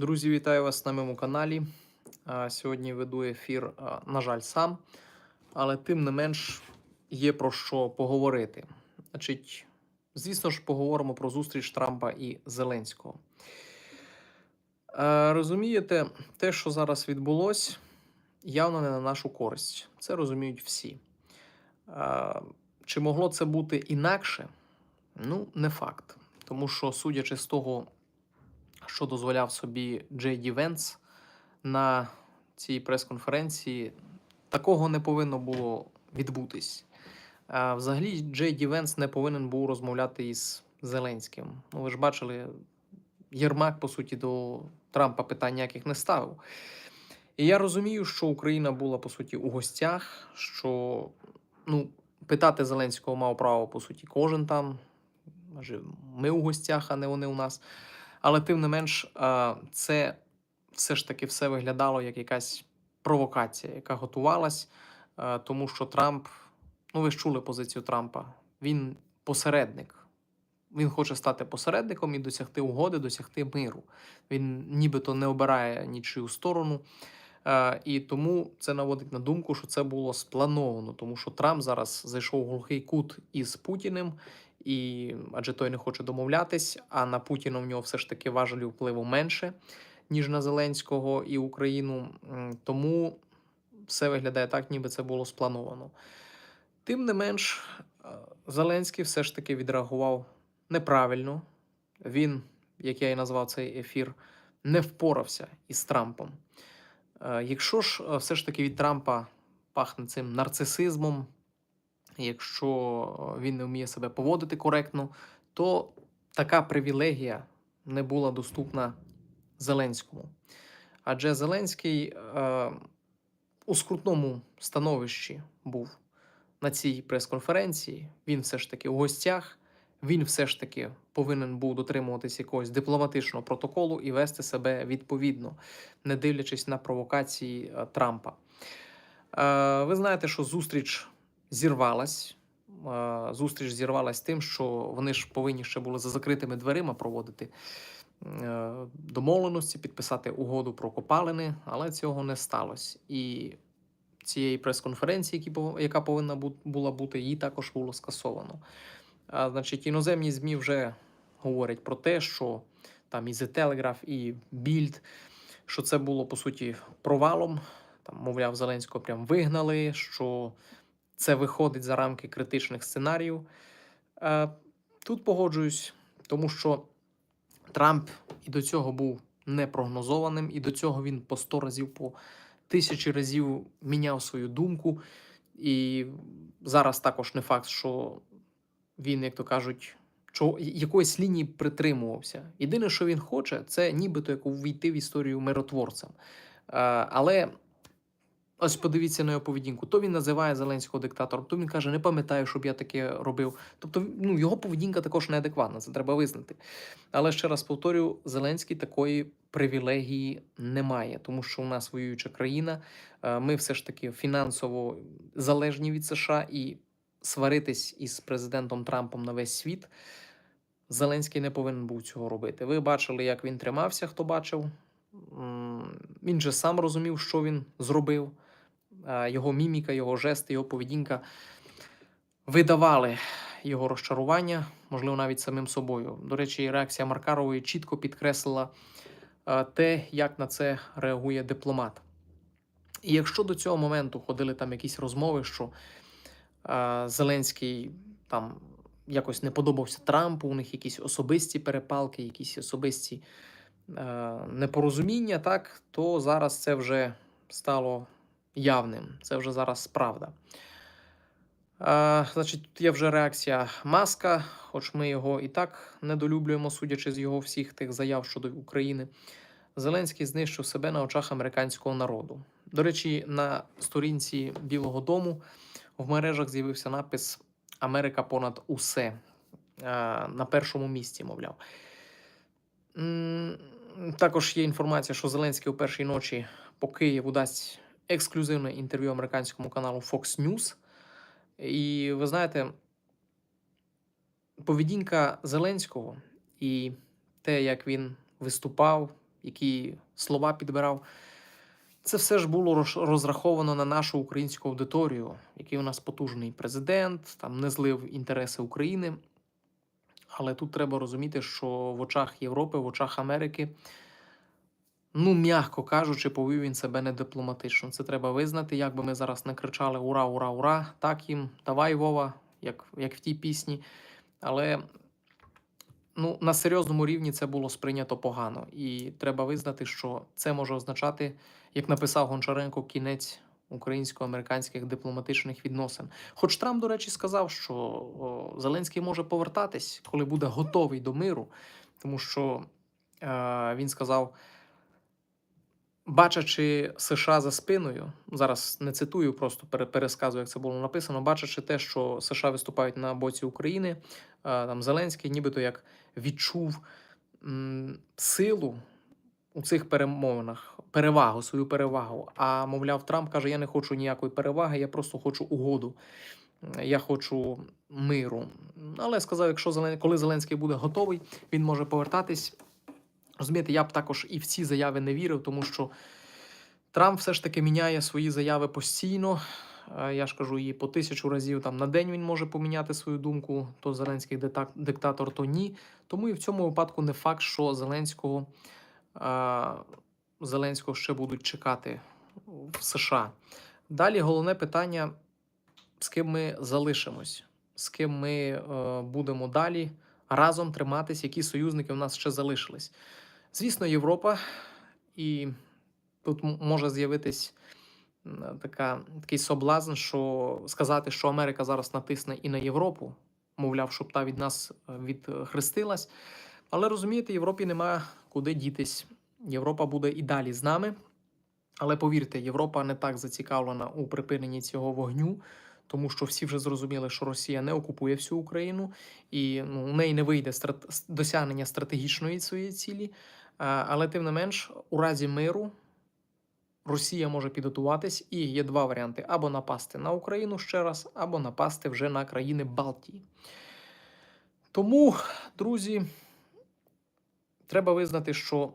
Друзі, вітаю вас на моєму каналі. Сьогодні веду ефір, на жаль, сам, але тим не менш є про що поговорити. Значить, звісно ж, поговоримо про зустріч Трампа і Зеленського. Розумієте, те, що зараз відбулось, явно не на нашу користь. Це розуміють всі. Чи могло це бути інакше? Ну, не факт. Тому що, судячи з того, що дозволяв собі Джей Ді Венс на цій прес-конференції, такого не повинно було відбутись. Взагалі, Джей Ді Венс не повинен був розмовляти із Зеленським. Ну, ви ж бачили, Єрмак, по суті, до Трампа питань ніяких не ставив. І я розумію, що Україна була, по суті, у гостях, що ну, питати Зеленського мав право, по суті, кожен там. Ми у гостях, а не вони у нас. Але тим не менш, це все ж таки все виглядало як якась провокація, яка готувалась, тому що Трамп, ну ви ж чули позицію Трампа, він посередник. Він хоче стати посередником і досягти угоди, досягти миру. Він нібито не обирає нічию сторону. І тому це наводить на думку, що це було сплановано, тому що Трамп зараз зайшов у глухий кут із Путіним, і адже той не хоче домовлятись. А на Путіна в нього все ж таки важелі впливу менше, ніж на Зеленського і Україну. Тому все виглядає так, ніби це було сплановано. Тим не менш, е, Зеленський все ж таки відреагував неправильно. Він, як я і назвав цей ефір, не впорався із Трампом. Е, Якщо ж е, все ж таки від Трампа пахне цим нарцисизмом, якщо е, він не вміє себе поводити коректно, то така привілегія не була доступна Зеленському. Адже Зеленський е, у скрутному становищі був на цій прес-конференції. Він все ж таки у гостях. Він все ж таки повинен був дотримуватись якогось дипломатичного протоколу і вести себе відповідно, не дивлячись на провокації е, Трампа. Е, Ви знаєте, що зустріч зірвалась. Зустріч зірвалась тим, що вони ж повинні ще були за закритими дверима проводити е, домовленості, підписати угоду про копалини, але цього не сталося. І цієї прес-конференції, яка повинна була бути, її також було скасовано. А, значить, іноземні ЗМІ вже говорять про те, що там і The Telegraph, і Bild, що це було по суті провалом. Там, мовляв, Зеленського прям вигнали, що це виходить за рамки критичних сценаріїв. Е, Тут погоджуюсь, тому що Трамп і до цього був непрогнозованим, і до цього він по 100 разів, по тисячі разів міняв свою думку. І зараз також не факт, що він, як то кажуть, чо, якоїсь лінії притримувався. Єдине, що він хоче, це нібито як увійти в історію миротворцем. Е, але ось подивіться на його поведінку. То він називає Зеленського диктатором, то він каже, не пам'ятаю, щоб я таке робив. Тобто, ну, його поведінка також неадекватна, це треба визнати. Але ще раз повторюю, Зеленський такої привілегії не має, тому що у нас воююча країна. е, Ми все ж таки фінансово залежні від США і сваритись із президентом Трампом на весь світ. Зеленський не повинен був цього робити. Ви бачили, як він тримався, хто бачив. Він же сам розумів, що він зробив. Е, Його міміка, його жести, його поведінка видавали його розчарування, можливо, навіть самим собою. До речі, реакція Маркарової чітко підкреслила е, те, як на це реагує дипломат. І якщо до цього моменту ходили там якісь розмови, що е, Зеленський там якось не подобався Трампу, у них якісь особисті перепалки, якісь особисті непорозуміння, так, то зараз це вже стало явним. Це вже зараз правда. Е, значить, тут є вже реакція Маска, хоч ми його і так недолюблюємо, судячи з його всіх тих заяв щодо України. Зеленський знищив себе на очах американського народу. До речі, на сторінці Білого Дому в мережах з'явився напис Америка понад усе е, на першому місці, мовляв. Також є інформація, що Зеленський у першій ночі по Києву дасть ексклюзивне інтерв'ю американському каналу Fox News. І ви знаєте, поведінка Зеленського і те, як він виступав, які слова підбирав. Це все ж було розраховано на нашу українську аудиторію, який у нас потужний президент, там не злив інтереси України. Але тут треба розуміти, що в очах Європи, в очах Америки, ну, м'яко кажучи, повів він себе не дипломатично. Це треба визнати. Як би ми зараз не кричали Ура, ура, ура! Так їм, давай, Вова, як, як в тій пісні. Але ну, на серйозному рівні це було сприйнято погано. І треба визнати, що це може означати, як написав Гончаренко, кінець українсько-американських дипломатичних відносин. Хоч Трамп, до речі, сказав, що о, Зеленський може повертатись, коли буде готовий до миру, тому що е, він сказав. Бачачи США за спиною, зараз не цитую, просто пере- пересказую, як це було написано. Бачачи те, що США виступають на боці України, е, там Зеленський, нібито як відчув силу у цих перемовинах, перевагу, свою перевагу. А мовляв, Трамп каже: Я не хочу ніякої переваги, я просто хочу угоду. Я хочу миру. Але сказав, якщо Зелен... коли Зеленський буде готовий, він може повертатись. Розумієте, я б також і в ці заяви не вірив, тому що Трамп все ж таки міняє свої заяви постійно. Е, Я ж кажу, і по тисячу разів там на день він може поміняти свою думку. То Зеленський диктатор, то ні. Тому і в цьому випадку не факт, що Зеленського, е, Зеленського ще будуть чекати в США. Далі головне питання: з ким ми залишимось, з ким ми е, будемо далі разом триматись, які союзники в нас ще залишились. Звісно, Європа, і тут може з'явитись така, такий соблазн, що сказати, що Америка зараз натисне і на Європу, мовляв, щоб та від нас е, відхрестилась. Але розумієте, Європі немає куди дітись. Європа буде і далі з нами. Але повірте, Європа не так зацікавлена у припиненні цього вогню, тому що всі вже зрозуміли, що Росія не окупує всю Україну, і ну, у неї не вийде страт... досягнення стратегічної своєї цілі. Але тим не менш, у разі миру Росія може підготуватись, і є два варіанти: або напасти на Україну ще раз, або напасти вже на країни Балтії. Тому, друзі, треба визнати, що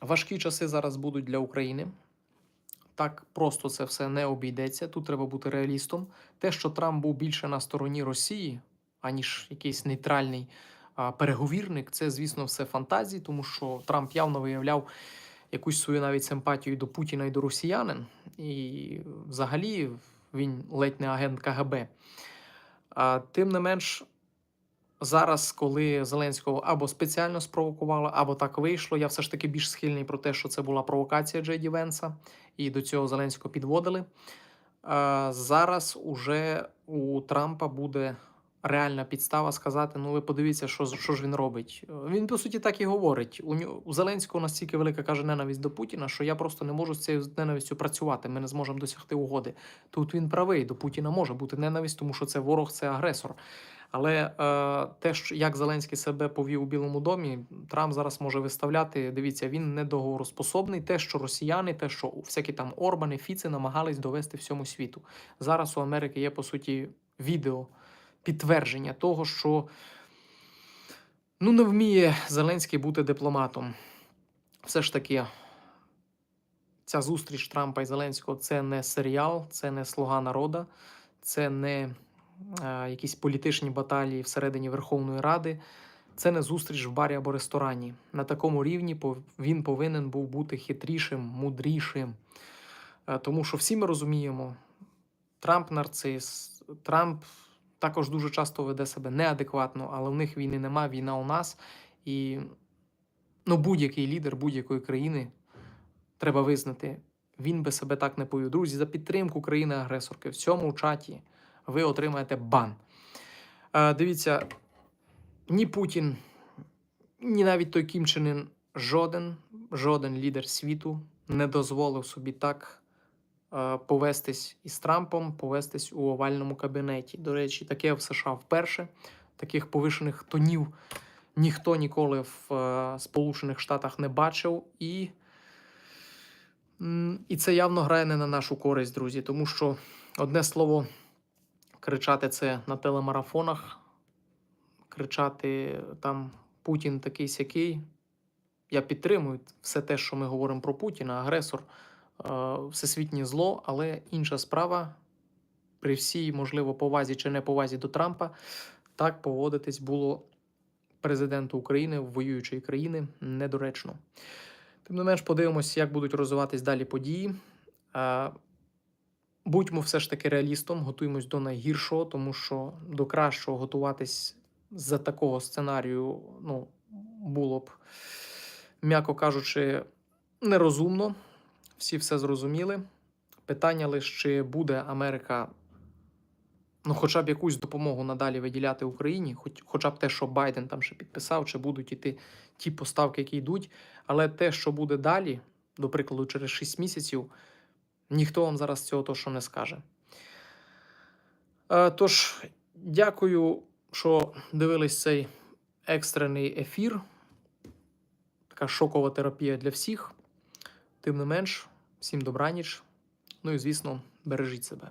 важкі часи зараз будуть для України. Так просто це все не обійдеться. Тут треба бути реалістом. Те, що Трамп був більше на стороні Росії, аніж якийсь нейтральний переговірник, це, звісно, все фантазії, тому що Трамп явно виявляв якусь свою навіть симпатію до Путіна і до росіянин. І взагалі він ледь не агент КГБ. А, тим не менш, зараз, коли Зеленського або спеціально спровокували, або так вийшло, я все ж таки більш схильний про те, що це була провокація Джей Венса, і до цього Зеленського підводили. Зараз уже у Трампа буде реальна підстава сказати: ну ви подивіться, що, що ж він робить. Він по суті так і говорить. У, у Зеленського настільки велика каже ненависть до Путіна, що я просто не можу з цією ненавистю працювати. Ми не зможемо досягти угоди. Тут він правий. До Путіна може бути ненависть, тому що це ворог, це агресор. Але е, те, що як Зеленський себе повів у Білому домі, Трамп зараз може виставляти. Дивіться, він не договороспособний. Те, що росіяни, те, що всякі там Орбани, Фіци намагались довести всьому світу. Зараз у Америки є по суті відео підтвердження того, що ну не вміє Зеленський бути дипломатом. Все ж таки, ця зустріч Трампа і Зеленського це не серіал, це не слуга народа, це не е, якісь політичні баталії всередині Верховної Ради. Це не зустріч в барі або ресторані. На такому рівні він повинен був бути хитрішим, мудрішим. Е, Тому що всі ми розуміємо, Трамп нарцис, Трамп також дуже часто веде себе неадекватно, але в них війни нема, війна у нас. І ну, будь-який лідер будь-якої країни треба визнати, він би себе так не повів. Друзі, за підтримку країни-агресорки в цьому чаті ви отримаєте бан. Е, дивіться, ні Путін, ні навіть той Кім Чен Ін, жоден, жоден лідер світу не дозволив собі так повестись із Трампом, повестись у овальному кабінеті. До речі, таке в США вперше. Таких повишених тонів ніхто ніколи в е, Сполучених Штатах не бачив. І, і це явно грає не на нашу користь, друзі, тому що одне слово кричати це на телемарафонах, кричати там Путін такий сякий. Я підтримую все те, що ми говоримо про Путіна, агресор, е, всесвітнє зло, але інша справа при всій, можливо, повазі чи неповазі до Трампа, так поводитись було президенту України, воюючої країни, недоречно. Тим не менш, подивимось, як будуть розвиватись далі події. Е, Будьмо все ж таки реалістом, готуємось до найгіршого, тому що до кращого готуватись за такого сценарію ну, було б, м'яко кажучи, нерозумно. Всі все зрозуміли. Питання лише, чи буде Америка ну, хоча б якусь допомогу надалі виділяти Україні, хоч, хоча б те, що Байден там ще підписав, чи будуть іти ті поставки, які йдуть. Але те, що буде далі, до прикладу, через 6 місяців, ніхто вам зараз цього точно не скаже. Е, Тож, дякую, що дивились цей екстрений ефір. Така шокова терапія для всіх. Тим не менш, всім добраніч. Ну і звісно, бережіть себе.